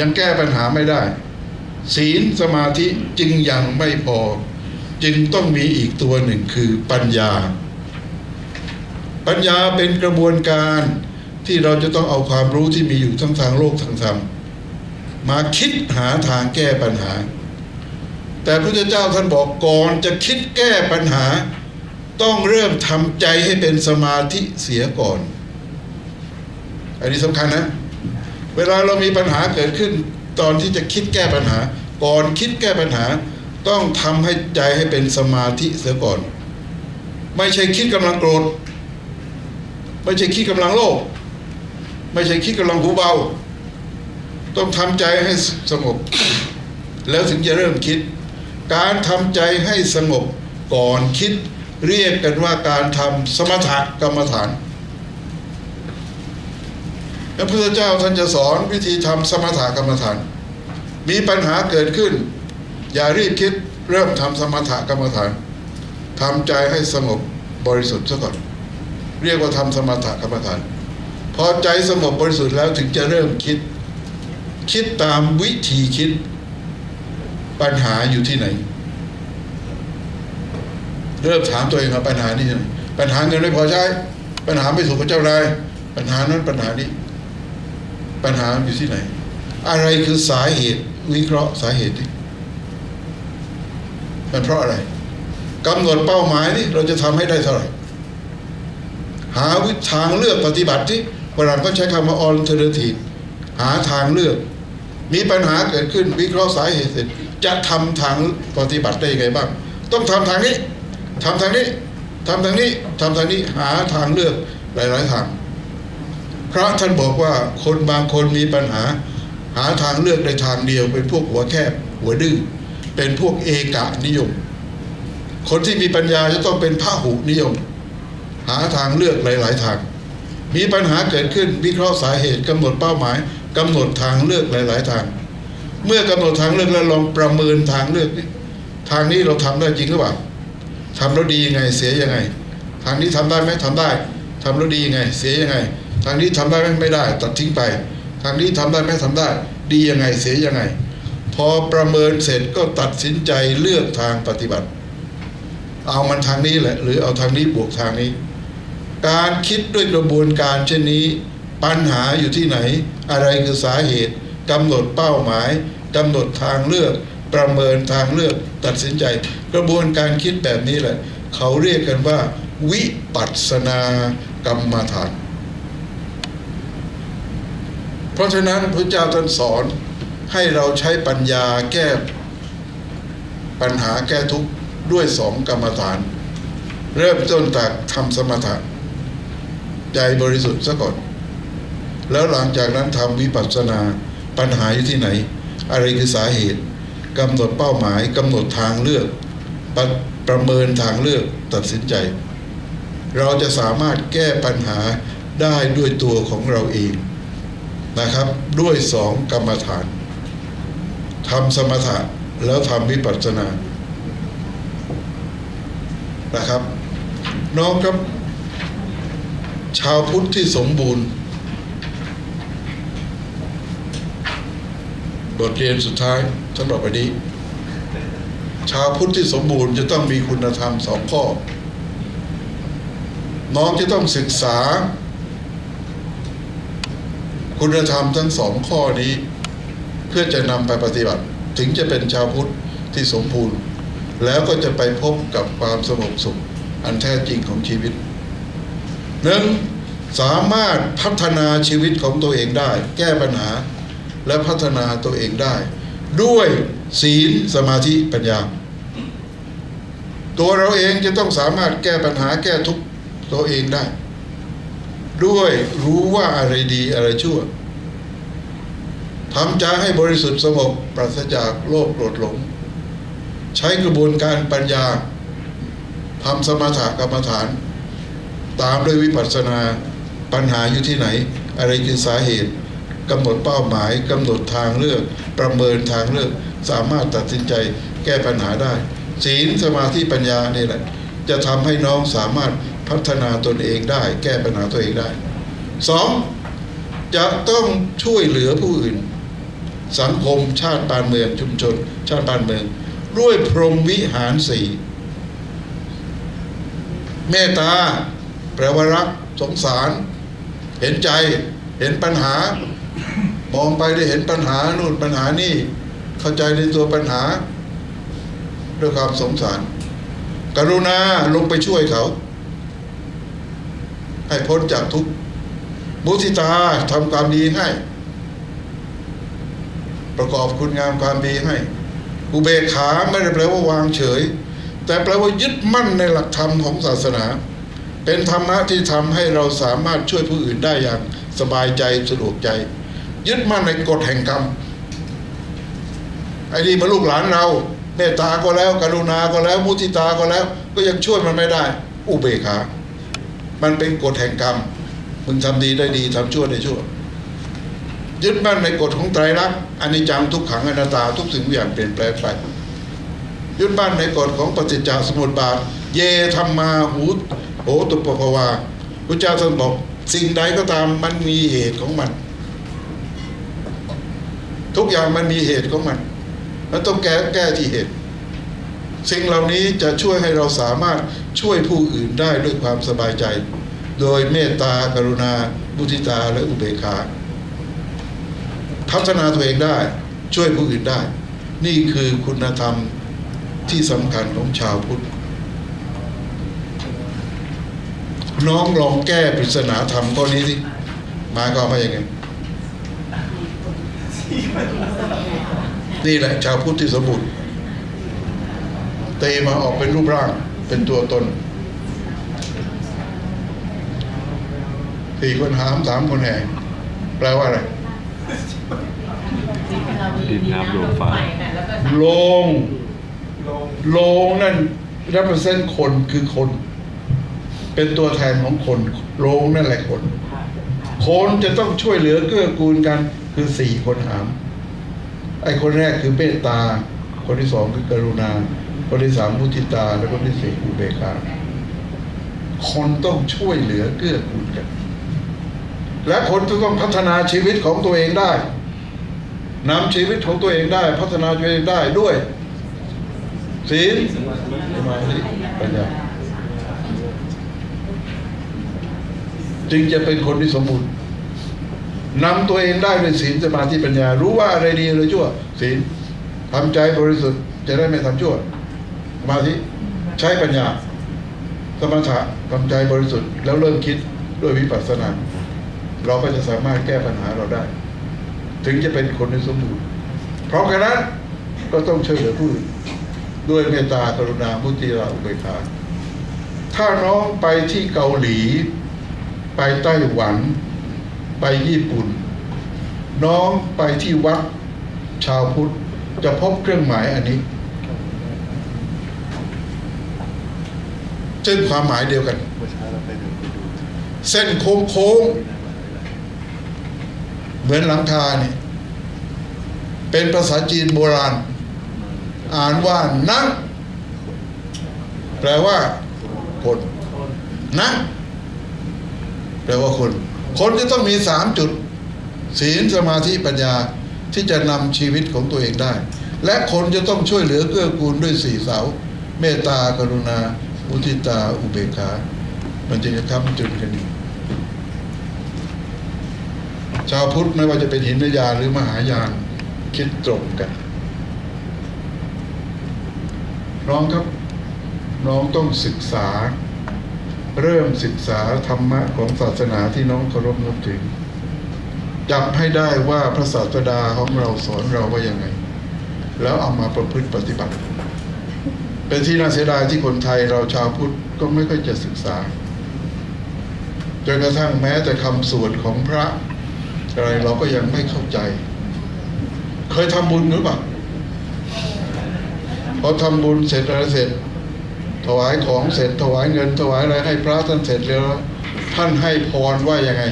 ยังแก้ปัญหาไม่ได้ ศีลสมาธิจึงยังไม่พอ จึงต้องมีอีกตัวหนึ่งคือปัญญา ปัญญาเป็นกระบวนการที่เราจะต้องเอาความรู้ที่มีอยู่ทั้งทางโลกทางธรรมมาคิดหาทางแก้ปัญหา แต่พระเจ้าท่านบอกก่อนจะคิดแก้ปัญหา ต้องเริ่มทำใจให้เป็นสมาธิเสียก่อน อันนี้สำคัญนะ เวลาเรามีปัญหาเกิดขึ้น ตอนที่จะคิดแก้ปัญหา ก่อนคิดแก้ปัญหา ต้องทำให้ใจให้เป็นสมาธิเสียก่อน ไม่ใช่คิดกำลังโกรธ ไม่ใช่คิดกำลังโลภไม่ใช่คิดกำลังหูเบา ต้องทำใจให้สงบ แล้วถึงจะเริ่มคิด การทำใจให้สงบก่อนคิดเรียกกันว่าการทำสมถกรรมฐาน พระพุทธเจ้าท่านจะสอนวิธีทำสมถกรรมฐาน มีปัญหาเกิดขึ้น อย่ารีบคิดเริ่มทำสมถกรรมฐานทำใจให้สงบบริสุทธิ์ซะก่อนเรียกว่าทำสมถกรรมฐาน พอใจสงบบริสุทธิ์แล้วถึงจะเริ่มคิด คิดตามวิธีคิดปัญหาอยู่ที่ไหน เริ่มถามตัวเองว่าปัญหานี่อยู่ไหนปัญหาเงินไม่พอใช้ ปัญหาไม่ถูกกับเจ้านายปัญหานั้นปัญหานี้ ปัญหาอยู่ที่ไหน อะไรคือสาเหตุวิเคราะห์สาเหตุดิมันเพราะอะไรกำหนดเป้าหมายนี่เราจะทำให้ได้เท่าไหร่หาวิธีทางเลือกปฏิบัติที่ฝรั่งก็ใช้คำว่า alternative หาทางเลือก มีปัญหาเกิดขึ้นวิเคราะห์สาเหตุเสร็จจะทำทางปฏิบัติได้ยังไงบ้าง ต้องทำทางนี้ทำทางนี้ทำทางนี้ทำทางนี้หาทางเลือกหลาย ๆ ทาง พระท่านบอกว่าคนบางคนมีปัญหา หาทางเลือกในทางเดียวเป็นพวกหัวแคบหัวดื้อเป็นพวกเอกะนิยม คนที่มีปัญญาจะต้องเป็นพระหุนิยม หาทางเลือกหลาย ๆ ทาง มีปัญหาเกิดขึ้นวิเคราะห์สาเหตุกำหนดเป้าหมายกำหนดทางเลือกหลาย ๆ ทาง เมื่อกำหนดทางเลือกแล้วลองประเมินทางเลือกนี่ทางนี้เราทำได้จริงหรือเปล่าทำแล้วดียังไงเสียยังไง ทางนี้ทำได้ไหมทำได้ทำแล้วดียังไง เสียยังไง ทางนี้ทำได้ไม่ได้ ตัดทิ้งไป ทางนี้ทำได้ไหมทำได้ ดียังไงเสียยังไง พอประเมินเสร็จก็ตัดสินใจเลือกทางปฏิบัติ เอามันทางนี้แหละ หรือเอาทางนี้บวกทางนี้ การคิดด้วยกระบวนการเช่นนี้ ปัญหาอยู่ที่ไหน อะไรคือสาเหตุกำหนดเป้าหมายกำหนดทางเลือก ประเมินทางเลือกตัดสินใจ กระบวนการคิดแบบนี้แหละ เขาเรียกกันว่า วิปัสสนากรรมฐาน เพราะฉะนั้นพระเจ้าท่านสอนให้เราใช้ปัญญาแก้ปัญหาแก้ทุกข์ด้วยสองกรรมฐาน เริ่มต้นจากทำสมถะใจบริสุทธิ์ซะก่อน แล้วหลังจากนั้นทำวิปัสสนาปัญหาอยู่ที่ไหน อะไรคือสาเหตุกำหนดเป้าหมายกำหนดทางเลือกประประเมินทางเลือกตัดสินใจ เราจะสามารถแก้ปัญหาได้ด้วยตัวของเราเอง นะครับด้วยสองกรรมฐานทำสมถะแล้วทำวิปัสสนานะครับ น้องครับ ชาวพุทธที่สมบูรณ์ บทเรียนสุดท้ายสำหรับวันนี้ ชาวพุทธที่สมบูรณ์จะต้องมีคุณธรรมสองข้อ น้องจะต้องศึกษา คุณธรรมทั้งสองข้อนี้ เพื่อจะนำไปปฏิบัติ ถึงจะเป็นชาวพุทธที่สมบูรณ์ แล้วก็จะไปพบกับความสงบสุข อันแท้จริงของชีวิตหนึ่งสามารถพัฒนาชีวิตของตัวเองได้ แก้ปัญหาและพัฒนาตัวเองได้ ด้วยศีลสมาธิปัญญา ตัวเราเองจะต้องสามารถแก้ปัญหาแก้ทุกตัวเองได้ ด้วยรู้ว่าอะไรดีอะไรชั่วทำใจให้บริสุทธิ์สงบปราศจากโลภโกรธหลง ใช้กระบวนการปัญญาทำสมถกรรมฐาน ตามด้วยวิปัสสนาปัญหาอยู่ที่ไหน อะไรคือสาเหตุกำหนดเป้าหมายกำหนดทางเลือก ประเมินทางเลือก สามารถตัดสินใจแก้ปัญหาได้ ศีลสมาธิปัญญานี่แหละ จะทำให้น้องสามารถ พัฒนาตนเองได้ แก้ปัญหาตัวเองได้สองจะต้องช่วยเหลือผู้อื่น สังคมชาติบ้านเมืองชุมชน ชาติบ้านเมือง ด้วยพรหมวิหารสี่เมตตาแปลว่ารักสงสาร เห็นใจเห็นปัญหามองไปได้เห็นปัญหานู่นปัญหานี่ เข้าใจในตัวปัญหา ด้วยความสงสาร กรุณาลงไปช่วยเขา ให้พ้นจากทุกข์มุทิตาทำความดีให้ ประกอบคุณงามความดีให้ อุเบกขาไม่ได้แปลว่าวางเฉย แต่แปลว่ายึดมั่นในหลักธรรมของศาสนา เป็นธรรมะที่ทำให้เราสามารถช่วยผู้อื่นได้อย่างสบายใจสะดวกใจ ยึดมั่นในกฎแห่งกรรมไอ้นี่มาลูกหลานเราเมตตาก็แล้ว กรุณาก็แล้วมุทิตาก็แล้ว ก็ยังช่วยมันไม่ได้ อุเบกขา มันเป็นกฎแห่งกรรมมึงทำดีได้ดีทำชั่วได้ชั่ว ยึดมั่นในกฎของไตรลักษณ์อนิจจังทุกขังอนัตตาทุกสิ่งทุกอย่างเปลี่ยนแปลงไปยึดมั่นในกฎของปฏิจจสมุปบาท เยธรรมาหูโหตุปปภวาพระเจ้าท่านบอกสิ่งใดก็ตามมันมีเหตุของมัน ทุกอย่างมันมีเหตุของมัน แล้วต้องแก้แก้ที่เหตุ สิ่งเหล่านี้จะช่วยให้เราสามารถช่วยผู้อื่นได้ด้วยความสบายใจ โดยเมตตากรุณาบุทิตาและอุเบกขาพัฒนาตัวเองได้ช่วยผู้อื่นได้ นี่คือคุณธรรมที่สำคัญของชาวพุทธ น้องลองแก้ปริศนาธรรมข้อนี้สิมายความาอย่างไงนี่แหละชาวพุทธที่สมบูรณ์ ตมาออกเป็นรูปร่างเป็นตัวตนสี่คนหามสามคนแห่แปลว่าอะไรดินน้ำลมไฟโลงโลงนั่นรับเส้นคนคือคน เป็นตัวแทนของคนโลงนั่นแหละคน คนจะต้องช่วยเหลือเกื้อกูลกันคือสี่คนหาม ไอ้คนแรกคือเมตตา คนที่สองคือกรุณา คนที่สามมุทิตา และคนที่สี่อุเบกขาคนต้องช่วยเหลือเกื้อกูลกัน และคนจะต้องพัฒนาชีวิตของตัวเองได้นำชีวิตของตัวเองได้ พัฒนาตัวเองได้ด้วยศีลสมาธิปัญญาจึงจะเป็นคนที่สมบูรณ์นำตัวเองได้ด้วยศีลสมาธิปัญญา รู้ว่าอะไรดีอะไรชั่วศีลทำใจบริสุทธิ์จะได้ไม่ทำชั่ว มาธิใช้ปัญญา สมถะทำใจบริสุทธิ์แล้วเริ่มคิดด้วยวิปัสสนา เราก็จะสามารถแก้ปัญหาเราได้ ถึงจะเป็นคนที่สมบูรณ์เพราะฉะนั้นก็ต้องช่วยเหลือผู้อื่นด้วยเมตตากรุณามุติตาอุเบกขาถ้าน้องไปที่เกาหลี ไปไต้หวัน ไปญี่ปุ่น น้องไปที่วัดชาวพุทธจะพบเครื่องหมายอันนี้ ซึ่งความหมายเดียวกัน เส้นโค้งโค้งเหมือนหลังคาเนี่ย เป็นภาษาจีนโบราณ อ่านว่านักแปลว่าคนนักแปลว่าคน คนจะต้องมีสามจุด ศีลสมาธิปัญญาที่จะนำชีวิตของตัวเองได้ และคนจะต้องช่วยเหลือเกื้อกูลด้วยสี่เสา เมตตากรุณา มุทิตาอุเบกขา มันจึงจะค้ำจุนกันอยู่ชาวพุทธไม่ว่าจะเป็นหินยานหรือมหายานคิดตรงกัน น้องครับ น้องต้องศึกษา เริ่มศึกษาธรรมะของศาสนาที่น้องเคารพนับถือจับให้ได้ว่าพระศาสดาของเราสอนเราว่ายังไง แล้วเอามาประพฤติปฏิบัติ เป็นที่น่าเสียดายที่คนไทยเราชาวพุทธก็ไม่ค่อยจะศึกษาจนกระทั่งแม้แต่คำสวดของพระอะไรเราก็ยังไม่เข้าใจ เคยทำบุญหรือเปล่าพอทำบุญเสร็จอะไรเสร็จ ถวายของเสร็จถวายเงิน ถวายอะไรให้พระท่านเสร็จแล้ว ท่านให้พรว่ายังไง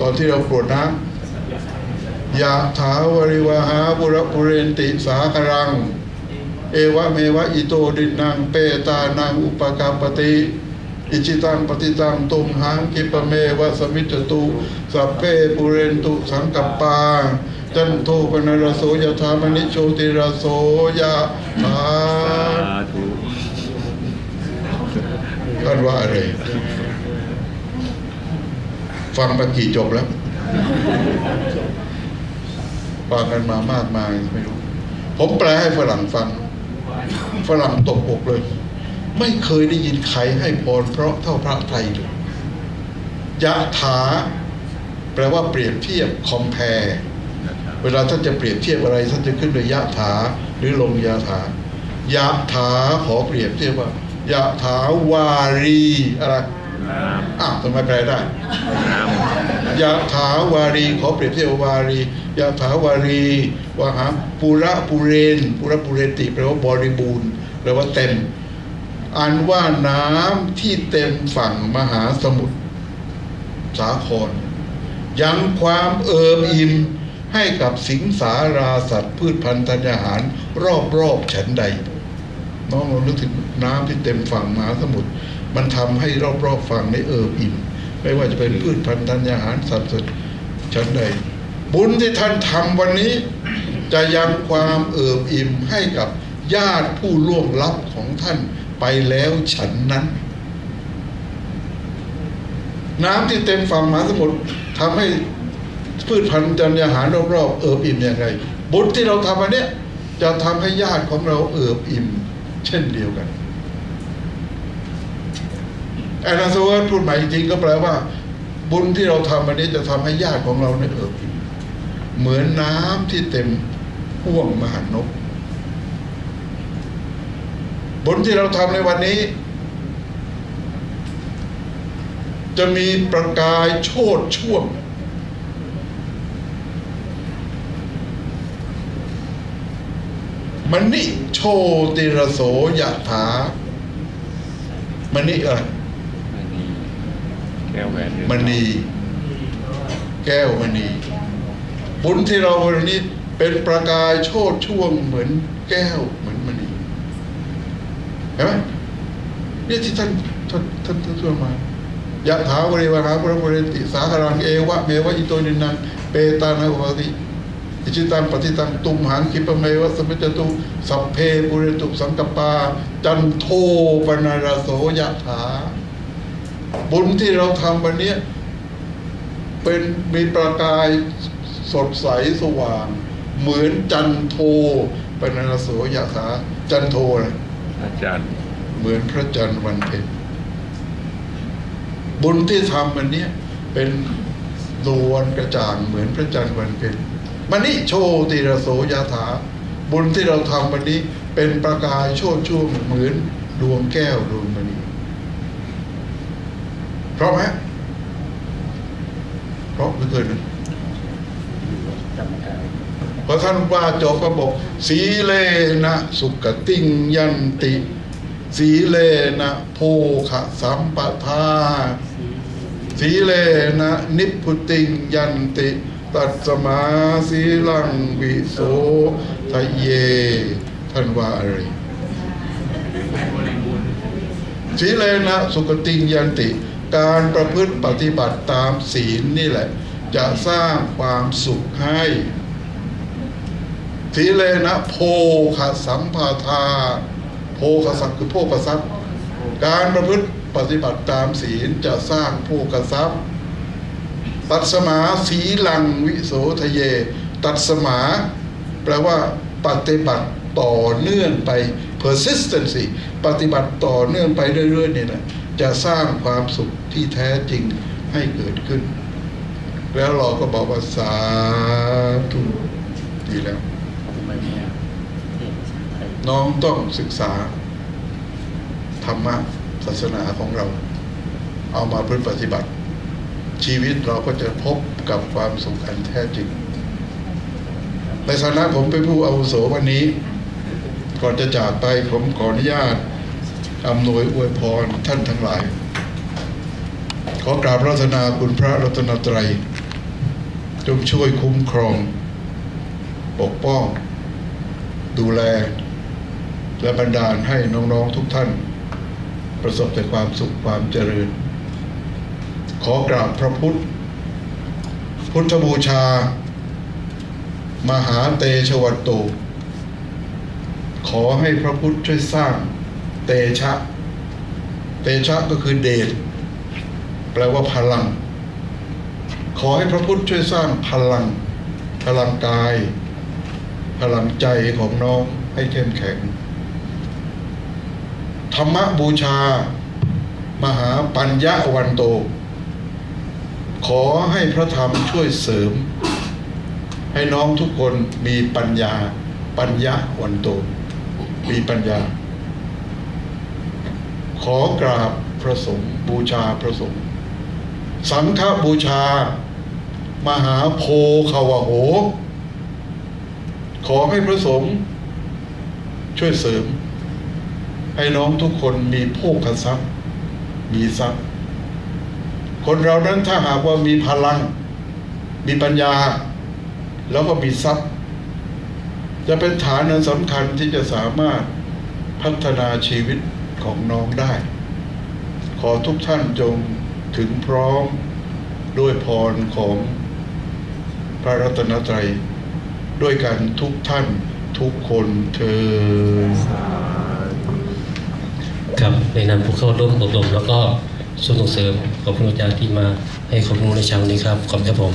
ตอนที่เรากรวดน้ำ ยะถาวริวหาบุรปุเรนติสาครัง เอวะเมวะอิโตดินังเปตานังอุปกาปติอิจิตังปฏิตังตุมหังกิปเมวะสมิจตุสัพเพปุเรนตุสังกัปปาจันโทปนรโสยะธามณิโชติรโสยะถาสาธุท่านว่าอะไรฟังมากี่จบแล้ว ฟังกันมามากมายไม่รู้ ผมแปลให้ฝรั่งฟัง ฝรั่งตกอกเลย ไม่เคยได้ยินใครให้พรเพราะเท่าพระไทยเลยยะถาแปลว่าเปรียบเทียบคอมแพรเวลาท่านจะเปรียบเทียบอะไร ท่านจะขึ้นด้วยยะถาหรือลงยะถายะถาขอเปรียบเทียบว่ายะถาวารีอะไรน้อ้าวทำไมแปลได้ำน้ ยะถาวารีขอเปรียบเทียบวาวารียะถาวารีวาหาปุระปุเรนปุระปุเรติแปลว่าบริบูรณ์แปลว่าเต็ม อันว่าน้ำที่เต็มฝั่งมหาสมุทรสาคร ยังความเอิบอิ่มให้กับสิงสาราสัตว์พืชพันธุ์ธัญญาหาร รอบๆฉันใด น้องเรานึกถึงน้ำที่เต็มฝั่งมหาสมุทรมันทำให้รอบๆฝั่งในเอิบอิ่ม ไม่ว่าจะเป็นพืชพันธุ์ธัญญาหารสัตว์สดชั้นใดบุญที่ท่านทำวันนี้ จะยังความเอิบอิ่มให้กับญาติผู้ล่วงลับของท่านไปแล้วฉันนั้น น้ำที่เต็มฝั่งมหาสมุทรทำให้พืชพันธุ์ธัญญาหารรอบๆเอิบอิ่มอย่างไรบุญที่เราทำวันเนี้ยจะทำให้ญาติของเราเอิบอิ่ม เช่นเดียวกัน อนนาสวัสพูดหมายจริงๆก็แปลว่า บุญที่เราทำวันนี้จะทำให้ญาติของเราเนี่ยเอิบอิ่มเหมือนน้ำที่เต็มห่วงมหานกบุญที่เราทำในวันนี้ จะมีประกายโชดช่วงมันนิโชติระโสยะถามันนิอะไร ก้วแหวนมณี แก้วมณี บุญที่เราวันนี้เป็นประกายโชดช่วงเหมือนแก้วเหมือนมณีเห็นไหมเนี่ยที่ท่านท่านท่านท่านช่วยมายะถาวริวหาพระพุเรติสาครังเอวะเมวะอิโตนินังเปตานาอุปาติอิจิตังปฏิตังตุมหังคิปเมวะสมิจตุสัพเพปุเรตุสังกปา จันโทปนารโสยะถา บุญที่เราทำวันเนี้ยเป็นมีประกายสดใสสว่าง เหมือนจันโทปนารโสยะถาจันโทนะอาจารย์ เหมือนพระจันทร์วันเพ็ญบุญที่ทำวันเนี้ยเป็นดวงกระจ่างเหมือนพระจันทร์วันเพ็ญมันนี่โชติระโสยาถาบุญที่เราทำวันนี้เป็นประกายโชดช่วงเหมือนดวงแก้วดวงมณี เพราะไหมเพราะเหลือเกินะพอท่านว่าจบก็บอกสีเลนะสุกติงยันติ สีเลนะโพขะสัมปทา สีเลนะนิพพุติงยันติ ตัดสมาสีลังวิโสทะเย ท่านว่าอะไรสีเลนะสุกติงยันติ การประพฤติปฏิบัติตามศีลนี่แหละ จะสร้างความสุขให้สีเลนะโพคสัมปทา โพคสัพคือโพกทรัพย์การประพฤติปฏิบัติตามศีลจะสร้างโภกทรัพย์ตัดสมาสีลังวิโสทะเย ตัดสมา แปลว่าปฏิบัติต่อเนื่องไป persistency ปฏิบัติต่อเนื่องไปเรื่อยๆนี่ยนะ จะสร้างความสุขที่แท้จริงให้เกิดขึ้น แล้วเราก็บอกว่าสาธุดีแล้ว น้องต้องศึกษา ธรรมะศาสนาของเรา เอามาพฤติปฏิบัติ ชีวิตเราก็จะพบกับความสุขอันแท้จริง ในฐานะผมเป็นผู้อาวุโสวันนี้ ก่อนจะจากไปผมขออนุญาต อำนวยอวยพรท่านทั้งหลาย ขอกราบรัตนาคุณพระรัตนตรัย จงช่วยคุ้มครอง ปกป้อง ดูแล และบันดาลให้น้องๆทุกท่าน ประสบแต่ความสุขความเจริญ ขอกราบพระพุทธ พุทธบูชา มหาเตชะวันโตขอให้พระพุทธช่วยสร้าง เตชะ เตชะก็คือเดชแปลว่าพลัง ขอให้พระพุทธช่วยสร้างพลัง พลังกาย พลังใจของน้องให้เข้มแข็ง ธรรมบูชา มหาปัญญาวันโต ขอให้พระธรรมช่วยเสริม ให้น้องทุกคนมีปัญญาปัญญาวันโต มีปัญญา ขอกราบพระสงฆ์บูชาพระสงฆ์สังฆบูชา มหาโพคาวโห ขอให้พระสงฆ์ช่วยเสริม ให้น้องทุกคนมีโภคทรัพย์ มีทรัพย์ คนเรานั้นถ้าหากว่ามีพลัง มีปัญญา แล้วก็มีทรัพย์ จะเป็นฐานอันสำคัญที่จะสามารถพัฒนาชีวิต ของน้องได้ ขอทุกท่านจงถึงพร้อมด้วยพรของพระรัตนตรัย ด้วยกันทุกท่านทุกคนเธอครับในนามผู้เข้าร่วมอบรมแล้วก็ส่วนส่งเสริมขอบคุณอาจารย์ที่มาให้ความรู้ในเช้านี้ครับ ขอบคุณครับผม